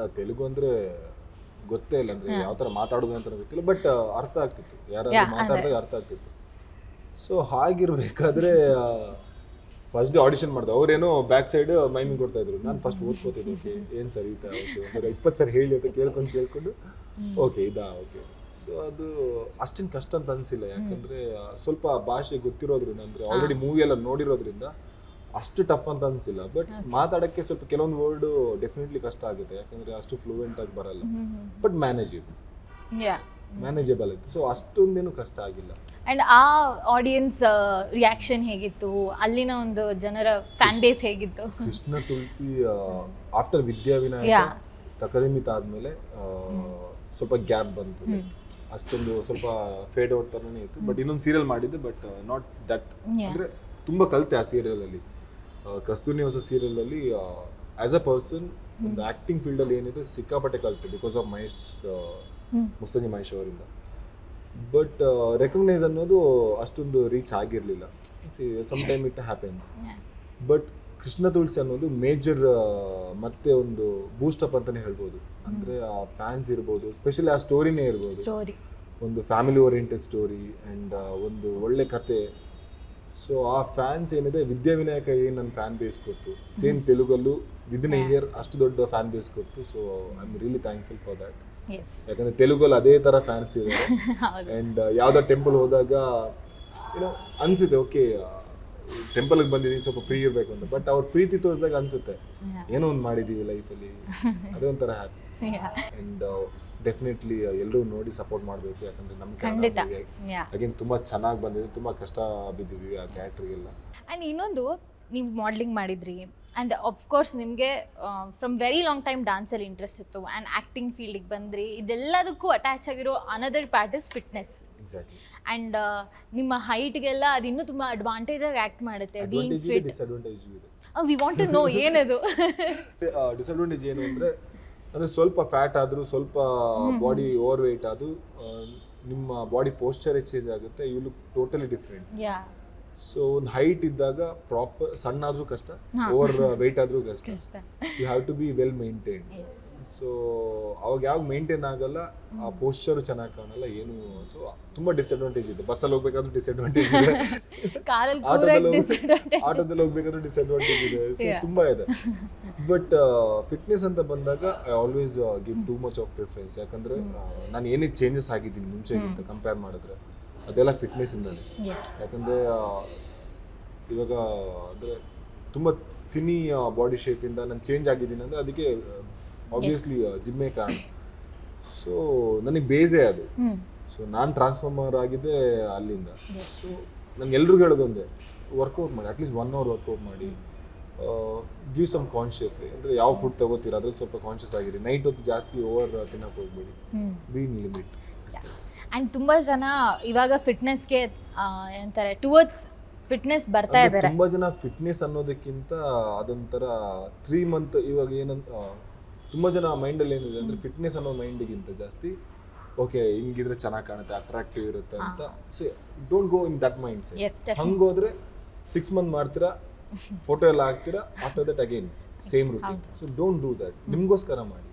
ನಾ ತೆಲುಗು ಅಂದ್ರೆ ಗೊತ್ತೇ ಇಲ್ಲ ಅಂದ್ರೆ ಯಾವ ತರ ಮಾತಾಡೋದು ಅಂತ ಗೊತ್ತಿಲ್ಲ ಬಟ್ ಅರ್ಥ ಆಗ್ತಿತ್ತು. ಯಾರಾದ್ರೂ ಮಾತಾಡಿದಾಗ ಅರ್ಥ ಆಗ್ತಿತ್ತು. ಸೊ ಹಾಗಿರ್ಬೇಕಾದ್ರೆ ಫಸ್ಟ್ ಡೇ ಆಡಿಷನ್ ಮಾಡ್ದೆ. ಅವ್ರೇನೋ ಬ್ಯಾಕ್ ಸೈಡ್ ಮೈಂಡ್ ಕೊಡ್ತಾ ಇದ್ರು. ನಾನು ಫಸ್ಟ್ ಓದ್ಕೋತೀನಿ ಓಕೆ ಏನ್ ಸರ್ ಈ ಓಕೆ ಸರ್ ಇಪ್ಪತ್ತು ಸರಿ ಹೇಳಿ ಅಂತ ಕೇಳ್ಕೊಂಡು ಕೇಳ್ಕೊಂಡು ಓಕೆ ಇದಾ ಓಕೆ. ಸೊ ಅದು ಅಷ್ಟೇನು ಕಷ್ಟ ಅಂತ ಅನ್ಸಿಲ್ಲ. ಯಾಕಂದ್ರೆ ಸ್ವಲ್ಪ ಭಾಷೆ ಗೊತ್ತಿರೋದ್ರಿಂದ ಅಂದ್ರೆ ಆಲ್ರೆಡಿ ಮೂವಿ ಎಲ್ಲ ನೋಡಿರೋದ್ರಿಂದ ಅಷ್ಟು ಟಫ್ ಅಂತ ಅನ್ಸಿಲ್ಲ. ಬಟ್ ಮಾತಾಡಕ್ಕೆ ಸ್ವಲ್ಪ ಕೆಲವೊಂದು ವರ್ಡ್ ಡೆಫಿನೆಟ್ಲಿ ಕಷ್ಟ ಆಗುತ್ತೆ. ಯಾಕಂದ್ರೆ ಅಷ್ಟು ಫ್ಲೂಯೆಂಟ್ ಆಗಿ ಬರಲ್ಲ. ಬಟ್ ಮ್ಯಾನೇಜಬಲ್ ಯಾ ಮ್ಯಾನೇಜಬಲ್ ಇತ್ತು. ಸೊ ಅಷ್ಟೊಂದೇನು ಕಷ್ಟ ಆಗಿಲ್ಲ. ಅಂಡ್ ಆ ಆಡಿಯನ್ಸ್ ರಿಯಾಕ್ಷನ್ ಹೇಗಿತ್ತು? ಅಲ್ಲಿನ ಒಂದು ಜನರ ಫ್ಯಾನ್ ಬೇಸ್ ಹೇಗಿತ್ತು? ಕೃಷ್ಣ ತುಳಸಿ ಆಫ್ಟರ್ ವಿದ್ಯಾವಿನಾಯಕ. ತಕದಿಮಿತ ಆದ್ಮೇಲೆ ಸ್ವಲ್ಪ ಗ್ಯಾಪ್ ಬಂತು. ಅಷ್ಟೊಂದು ಸ್ವಲ್ಪ ಫೇಡ್ ಔಟ್ ತರನೇ ಇತ್ತು. ಬಟ್ ಇನ್ನೊಂದು ಸೀರಿಯಲ್ ಮಾಡಿದ್ದೆ ಬಟ್ ನಾಟ್ ದಟ್. ಅಂದ್ರೆ ತುಂಬಾ ಕಲಿತೆ ಆ ಸೀರಿಯಲ್ ಅಲ್ಲಿ. ಕಸ್ತೂರಿ ಹೊಸ ಸೀರಿಯಲ್ ಅಲ್ಲಿ ಆಸ್ ಅ ಪರ್ಸನ್ ಒಂದು ಆಕ್ಟಿಂಗ್ ಫೀಲ್ಡಲ್ಲಿ ಏನಿದೆ ಸಿಕ್ಕಾಪಟ್ಟೆ ಕಲಿತೆ ಬಿಕಾಸ್ ಆಫ್ ಮಹೇಶ್ ಮುಸ್ತಂಜಿ ಮಹೇಶ್ ಅವರಿಂದ. ಬಟ್ ರೆಕಗ್ನೈಸ್ ಅನ್ನೋದು ಅಷ್ಟೊಂದು ರೀಚ್ ಆಗಿರಲಿಲ್ಲ. Some time it happens but Krishna Tulasi ಅನ್ನೋದು ಮೇಜರ್ ಮತ್ತೆ ಒಂದು ಬೂಸ್ಟಪ್ ಅಂತಾನೆ ಹೇಳ್ಬೋದು. ಅಂದ್ರೆ ಆ ಫ್ಯಾನ್ಸ್ ಇರ್ಬೋದು ಸ್ಪೆಷಲಿ ಆ ಸ್ಟೋರಿನೇ ಇರ್ಬೋದು. ಒಂದು ಫ್ಯಾಮಿಲಿ ಓರಿಯೆಂಟೆಡ್ ಸ್ಟೋರಿ ಆ್ಯಂಡ್ ಒಂದು ಒಳ್ಳೆ ಕತೆ. ಸೊ ಆ ಫ್ಯಾನ್ಸ್ ಏನಿದೆ ವಿದ್ಯಾವಿನಾಯಕ ಏನು ನನ್ನ ಫ್ಯಾನ್ ಬೇಸ್ ಕೊಡ್ತು. ಸೇಮ್ ತೆಲುಗಲ್ಲೂ ವಿದಿನ್ ಎ ಇಯರ್ ಅಷ್ಟು ದೊಡ್ಡ ಫ್ಯಾನ್ ಬೇಸ್ ಕೊಡ್ತು. So I am really thankful for that ಯಾಕಂದ್ರೆ ತೆಲುಗಲ್ಲಿ ಅದೇ ತರ ಫ್ಯಾನ್ಸ್ ಇದೆ ಆ್ಯಂಡ್ ಅಂಡ್ ಯಾವ್ದೋ ಟೆಂಪಲ್ ಹೋದಾಗ ಏನೋ ಅನ್ಸುತ್ತೆ ಓಕೆ ಟೆಂಪಲ್ಗೆ ಬಂದಿದ್ದೀನಿ ಸ್ವಲ್ಪ ಫ್ರೀ ಇರಬೇಕು ಅಂತ. ಬಟ್ ಅವ್ರ ಪ್ರೀತಿ ತೋರಿಸಿದಾಗ ಅನ್ಸುತ್ತೆ. ಏನೋ ಒಂದು ಮಾಡಿದೀವಿ ಲೈಫಲ್ಲಿ ಅದೇ ಒಂಥರ ಹ್ಯಾಪಿ. ಅಂಡ್ ಡೆಫಿನೆಟ್ಲಿ ಎಲ್ಲರೂ ನೋಡಿ ಸಪೋರ್ಟ್ ಮಾಡಬೇಕು ಯಾಕಂದ್ರೆ ನಮ್ಮ ಖಂಡಿತ. ಅಗೇನ್ ತುಂಬಾ ಚೆನ್ನಾಗಿ ಬಂದಿದೆ ತುಂಬಾ ಕಷ್ಟ ಬಿದ್ದಿದ್ವಿ ಆ ಕ್ಯಾರೆಕ್ಟರ್ಗೆಲ್ಲ ಆ್ಯಂಡ್ ಇನ್ನೊಂದು ನೀವು ಮಾಡ್ಲಿಂಗ್ ಮಾಡಿದ್ರಿ. ಆ್ಯಂಡ್ ಅಫ್ಕೋರ್ಸ್ ನಿಮಗೆ ಫ್ರಮ್ ವೆರಿ ಲಾಂಗ್ ಟೈಮ್ ಡ್ಯಾನ್ಸಲ್ಲಿ ಇಂಟ್ರೆಸ್ಟ್ ಇತ್ತು. ಆ್ಯಂಡ್ ಆ್ಯಕ್ಟಿಂಗ್ ಫೀಲ್ಡಿಗೆ ಬಂದ್ರಿ. ಇದೆಲ್ಲದಕ್ಕೂ ಅಟ್ಯಾಚ್ ಆಗಿರೋ another part is fitness exactly and ನಿಮ್ಮ ಹೈಟ್ಗೆಲ್ಲ ಅದು ಇನ್ನೂ ತುಂಬ ಅಡ್ವಾಂಟೇಜಾಗಿ ಆ್ಯಕ್ಟ್ ಮಾಡುತ್ತೆ. ಬೀಯಿಂಗ್ ಅಡ್ವಾಂಟೇಜ್ ಇದೆ ಫಿಟ್ ಡಿಸ್ಅಡ್ವಾಂಟೇಜ್ ಇದೆ. ವಿ ವಾಂಟ್ ಟು ನೋ ಏನದು? ಡಿಸ್ಅಡ್ವಾಂಟೇಜ್ ಏನು ಅಂದ್ರೆ ಅಂದ್ರೆ ಸ್ವಲ್ಪ ಫ್ಯಾಟ್ ಆದ್ರೂ ಸ್ವಲ್ಪ ಬಾಡಿ ಓವರ್ ವೆಯ್ಟ್ ಆದ್ರೂ ನಿಮ್ಮ ಬಾಡಿ ಪೋಶ್ಚರೇ ಚೇಂಜ್ ಆಗುತ್ತೆ you look totally different so ಒಂದು ಹೈಟ್ ಇದ್ದಾಗ ಪ್ರಾಪರ್ ಸಣ್ಣ ಆದ್ರೂ ಕಷ್ಟ ಓವರ್ ವೆಯ್ಟ್ ಆದ್ರೂ ಕಷ್ಟ. You have to be well maintain so ಅವಾಗ ಯಾವಾಗ ಮೇಂಟೈನ್ ಆಗಲ್ಲ ಆ ಪೋಸ್ಚರ್ ಚೆನ್ನಾಗಿ ಕಾಣಲ್ಲ ಏನು ಸೊ ತುಂಬಾ ಡಿಸ್ಅಡ್ವಾಂಟೇಜ್ ಇದೆ. ಬಸ್ಸಲ್ಲಿ ಹೋಗ್ಬೇಕಾದ್ರೂ ಡಿಸ್ಅಡ್ವಾಂಟೇಜ್ ಇದೆ. ಆಟೋದಲ್ಲಿ ಆಟೋದಲ್ಲಿ ಹೋಗ್ಬೇಕಾದ್ರೂ ಡಿಸ್ಅಡ್ವಾಂಟೇಜ್ ಇದೆ. ಸೊ. ತುಂಬಾ ಇದೆ. ಬಟ್ ಫಿಟ್ನೆಸ್ ಅಂತ ಬಂದಾಗ I always give too much of preference ಯಾಕಂದ್ರೆ ನಾನು ಏನೇ ಚೇಂಜಸ್ ಆಗಿದ್ದೀನಿ ಮುಂಚೆಗಿಂತ ಕಂಪೇರ್ ಮಾಡಿದ್ರೆ ಅದೆಲ್ಲ ಫಿಟ್ನೆಸ್ ಇಂದಲೇ ಎಸ್ ಯಾಕಂದ್ರೆ ಇವಾಗ ಅಂದರೆ ತುಂಬಾ ತಿನಿ ಬಾಡಿ ಶೇಪಿಂದ ನಾನು ಚೇಂಜ್ ಆಗಿದ್ದೀನಿ ಅಂದ್ರೆ ಅದಕ್ಕೆ ಆಬ್ವಿಯಸ್ಲಿ ಜಿಮ್ಮೇ ಕಾರಣ. ಸೊ ನನಗೆ ಬೇಸೇ ಅದು. ಸೊ ನಾನು ಟ್ರಾನ್ಸ್ಫಾರ್ಮರ್ ಆಗಿದ್ದೆ ಅಲ್ಲಿಂದ. ಸೊ ನಂಗೆ ಎಲ್ರಿಗೂ ಹೇಳೋದೊಂದೇ ವರ್ಕೌಟ್ ಮಾಡಿ at least one hour workout ಮಾಡಿ. ಗಿವ್ ಸಮ್ ಕಾನ್ಷಿಯಸ್ಲಿ ಅಂದರೆ ಯಾವ ಫುಡ್ ತಗೋತೀರ ಅದ್ರಲ್ಲಿ ಸ್ವಲ್ಪ ಕಾನ್ಷಿಯಸ್ ಆಗಿರಿ. ನೈಟ್ ಹೊತ್ತು ಜಾಸ್ತಿ ಓವರ್ ತಿನ್ನಕ್ಕೆ ಹೋಗ್ಬೇಡಿ. ಬಿ ಇನ್ ಲಿಮಿಟ್ ಆ್ಯಂಡ್ ತುಂಬ ಜನ ಇವಾಗ ಫಿಟ್ನೆಸ್ಗೆ ಅಂತಾರೆ ಟುವರ್ಡ್ಸ್ ಫಿಟ್ನೆಸ್ ಬರ್ತಾ ಇದ್ದಾರೆ. ತುಂಬಾ ಜನ ಫಿಟ್ನೆಸ್ ಅನ್ನೋದಕ್ಕಿಂತ ಅದೊಂಥರ ತ್ರೀ ಮಂತ್ ಇವಾಗ ಏನಂತ ತುಂಬ ಜನ ಮೈಂಡಲ್ಲಿ ಏನಿದೆ ಅಂದ್ರೆ ಫಿಟ್ನೆಸ್ ಅನ್ನೋ ಮೈಂಡಿಗಿಂತ ಜಾಸ್ತಿ ಓಕೆ ಹಿಂಗಿದ್ರೆ ಚೆನ್ನಾಗಿ ಕಾಣುತ್ತೆ ಅಟ್ರಾಕ್ಟಿವ್ ಇರುತ್ತೆ ಅಂತ. So don't go in that mind set ಹಂಗೋದ್ರೆ six month ಮಾಡ್ತೀರಾ ಫೋಟೋ ಎಲ್ಲ ಹಾಕ್ತೀರಾ after that again same routine so don't do that ನಿಮಗೋಸ್ಕರ ಮಾಡಿ.